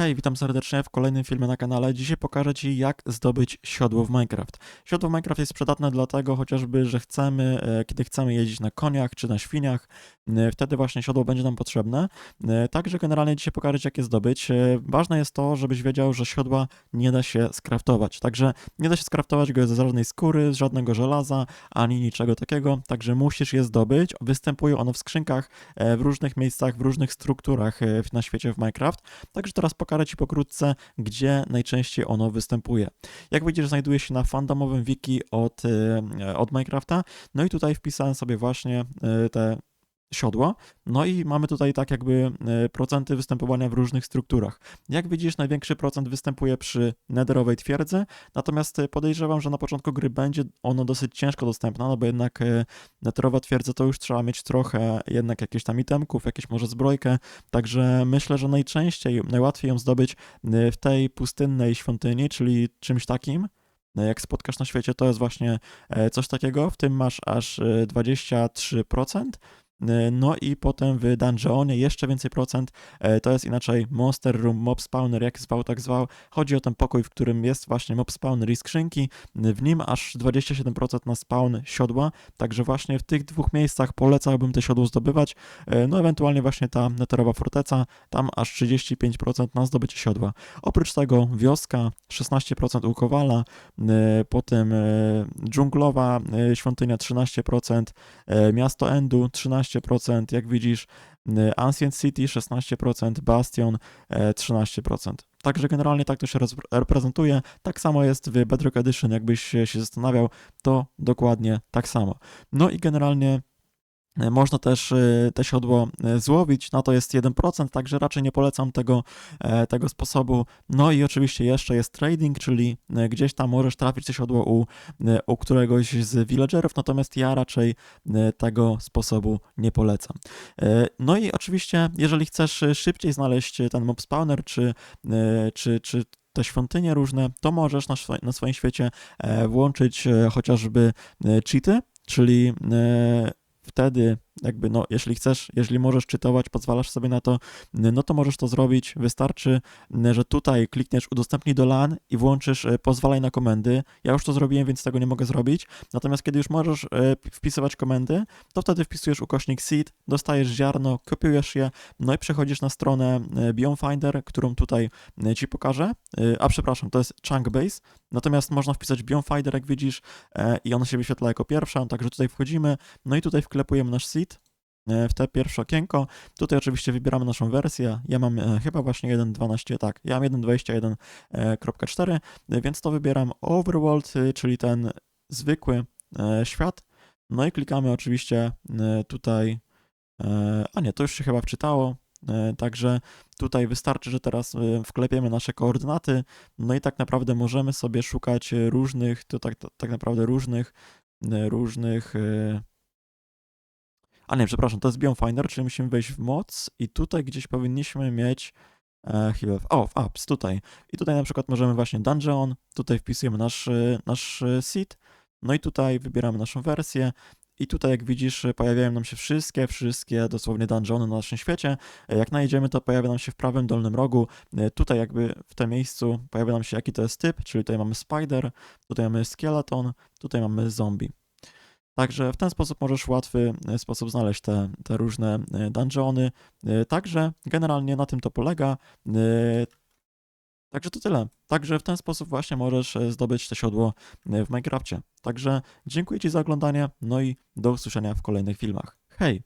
Hej, witam serdecznie w kolejnym filmie na kanale. Dzisiaj pokażę Ci, jak zdobyć siodło w Minecraft. Siodło w Minecraft jest przydatne dlatego chociażby, że chcemy, e, kiedy chcemy jeździć na koniach czy na świniach, wtedy właśnie siodło będzie nam potrzebne. E, Także generalnie dzisiaj pokażę Ci, jak je zdobyć. E, Ważne jest to, żebyś wiedział, że siodła nie da się skraftować. Także nie da się skraftować go ze żadnej skóry, z żadnego żelaza, ani niczego takiego. Także musisz je zdobyć. Występuje ono w skrzynkach e, w różnych miejscach, w różnych strukturach e, na świecie w Minecraft. Także teraz pokażę Ci pokrótce, gdzie najczęściej ono występuje. Jak widzisz, znajduje się na fandomowym wiki od, e, od Minecrafta. No i tutaj wpisałem sobie właśnie e, te siodło. No i mamy tutaj tak jakby e, procenty występowania w różnych strukturach. Jak widzisz, największy procent występuje przy nederowej twierdzy, natomiast e, podejrzewam, że na początku gry będzie ono dosyć ciężko dostępne, no bo jednak e, nederowa twierdza to już trzeba mieć trochę jednak jakieś tam itemków, jakieś może zbrojkę, Także myślę, że najczęściej, najłatwiej ją zdobyć w tej pustynnej świątyni, czyli czymś takim. Jak spotkasz na świecie, to jest właśnie coś takiego. W tym masz aż y, 23%. Y, No i potem w dungeonie jeszcze więcej procent. E, To jest inaczej Monster Room, Mob Spawner, jak zwał, tak zwał. Chodzi o ten pokój, w którym jest właśnie Mob Spawner i skrzynki. W nim aż 27% na spawn siodła. Także właśnie w tych dwóch miejscach polecałbym te siodło zdobywać. E, No ewentualnie właśnie ta neterowa forteca, tam aż 35% na zdobycie siodła. Oprócz tego wioska, 16% u Kowala, e, potem e, dżunglowa e, świątynia 13%, e, miasto Endu 13%, jak widzisz, e, Ancient City 16%, Bastion e, 13%. Także generalnie tak to się reprezentuje. Tak samo jest w Bedrock Edition, jakbyś się zastanawiał, to dokładnie tak samo. No i generalnie E, Można też e, te siodło e, złowić, na to jest 1%, także raczej nie polecam tego, e, tego sposobu. No i oczywiście jeszcze jest trading, czyli e, gdzieś tam możesz trafić to siodło u, e, u któregoś z villagerów, natomiast ja raczej e, tego sposobu nie polecam. E, No i oczywiście, jeżeli chcesz e, szybciej znaleźć ten mob spawner, czy, e, czy, czy te świątynie różne, to możesz na, swo- na swoim świecie e, włączyć e, chociażby e, cheaty, czyli e, wtedy jakby no, jeśli chcesz, jeżeli możesz czytować, pozwalasz sobie na to, no to możesz to zrobić. Wystarczy, że tutaj klikniesz udostępnij do LAN i włączysz e, pozwalaj na komendy. Ja już to zrobiłem, więc tego nie mogę zrobić. Natomiast kiedy już możesz e, wpisywać komendy, to wtedy wpisujesz ukośnik seed, dostajesz ziarno, kopiujesz je, no i przechodzisz na stronę e, Biome Finder, którą tutaj ci pokażę. A przepraszam, to jest Chunkbase. Natomiast można wpisać Biome Finder, jak widzisz, i ona się wyświetla jako pierwsza, także tutaj wchodzimy, no i tutaj wklepujemy nasz seed w te pierwsze okienko. Tutaj oczywiście wybieramy naszą wersję. Ja mam e, chyba właśnie 1.12, tak, ja mam 1.21.4, e, więc to wybieram Overworld, e, czyli ten zwykły e, świat. No i klikamy oczywiście e, tutaj, e, a nie, to już się chyba wczytało, e, także tutaj wystarczy, że teraz e, wklepiemy nasze koordynaty, no i tak naprawdę możemy sobie szukać e, różnych, to tak, tak naprawdę różnych, e, różnych e, a nie, przepraszam, to jest Biome Finder, czyli musimy wejść w moc i tutaj gdzieś powinniśmy mieć e, chyba, w, o, w apps, tutaj. I tutaj na przykład możemy właśnie dungeon, tutaj wpisujemy nasz, e, nasz e, seed, no i tutaj wybieramy naszą wersję i tutaj jak widzisz e, pojawiają nam się wszystkie, wszystkie dosłownie dungeony na naszym świecie. Jak najedziemy to pojawia nam się w prawym dolnym rogu, tutaj jakby w tym miejscu pojawia nam się jaki to jest typ, czyli tutaj mamy spider, tutaj mamy skeleton, tutaj mamy zombie. Także w ten sposób możesz w łatwy e, sposób znaleźć te, te różne e, dungeony. E, Także generalnie na tym to polega. Także to tyle. Także w ten sposób właśnie możesz zdobyć te siodło w Minecrafcie. Także dziękuję Ci za oglądanie, no i do usłyszenia w kolejnych filmach. Hej!